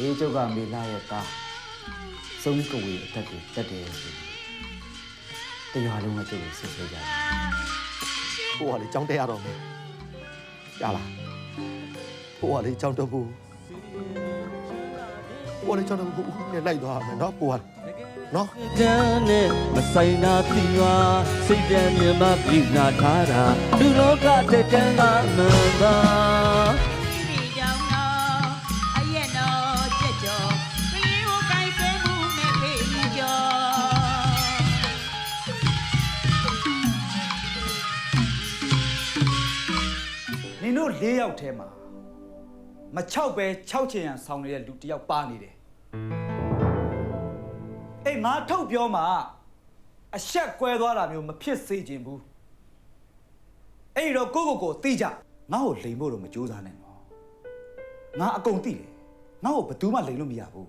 ရေးချုပ်ကမေလာရဲ့သားစုံးကဝေအသက်တွေတက်တယ်ဆိုပြီးတရားလုံးကကျုပ်ကိုဆွဆွဲကြတယ်ကိုကလေကြောင်းတက်ရတော့မယ်ရလားကိုကလေကြောင်းတက်ဖို့ကိုကလေကြောင်းတက်ဖို့ဦးနဲ့လိုက်သွားမယ်နော်ကိုကနော်တန်းနဲ့မဆိုင်တာပြီပါစိတ်တမ်းမြင်မှပြည်နာထားတာလူလောကတဲ့တန်းကမှန် တို့၄ယောက်ထဲမှာမချောက်ပဲ6ချင်ရန်ဆောင်းနေတဲ့လူတစ်ယောက်ပါနေတယ်အေးငါထုတ်ပြောမှာအဆက်ကွဲသွားတာမျိုးမဖြစ်စေချင်ဘူးအဲ့ဒီတော့ကိုကိုကိုသိကြငါ့ကိုလိန်ဖို့တော့မကြိုးစားနဲ့နော်ငါအကုန်သိတယ်ငါ့ကိုဘယ်သူမှလိန်လို့မရဘူး